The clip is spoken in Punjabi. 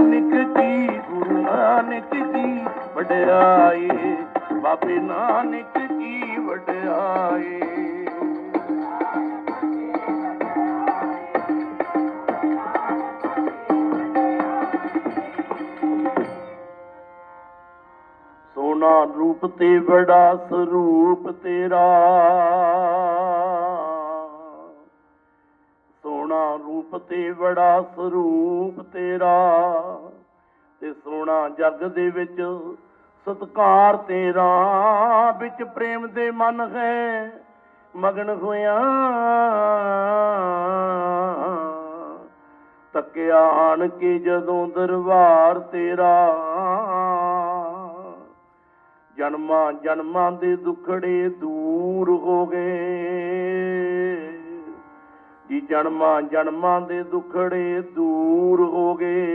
ਨਾਨਕ ਕੀ ਗੁਰੂ ਨਾਨਕ ਕੀ ਵਡਿਆਈ ਬਾਬੇ ਨਾਨਕ ਕੀ ਵਡਿਆਈ ਸੋਨਾ ਰੂਪ ਤੇ ਬੜਾ ਸਰੂਪ ਤੇਰਾ। ਸੋਨਾ ਰੂਪ ਤੇ ਬੜਾ ਸਰੂਪ ਤੇਰਾ। ਤੇ ਜਗ ਦੇ ਵਿੱਚ। ਸਤਕਾਰ ਤੇਰਾ ਵਿੱਚ ਪ੍ਰੇਮ ਦੇ ਮਨ ਹੈ। ਮਗਨ ਹੋਇਆ ਤੱਕਿਆ ਆਣ ਕੇ ਜਦੋਂ ਦਰਬਾਰ ਤੇਰਾ। ਜਨਮਾਂ ਜਨਮਾਂ ਦੇ ਦੁਖੜੇ ਦੂਰ ਹੋ ਗਏ। ਜੀ ਜਨਮਾਂ ਜਨਮਾਂ ਦੇ ਦੁਖੜੇ ਦੂਰ ਹੋ ਗਏ।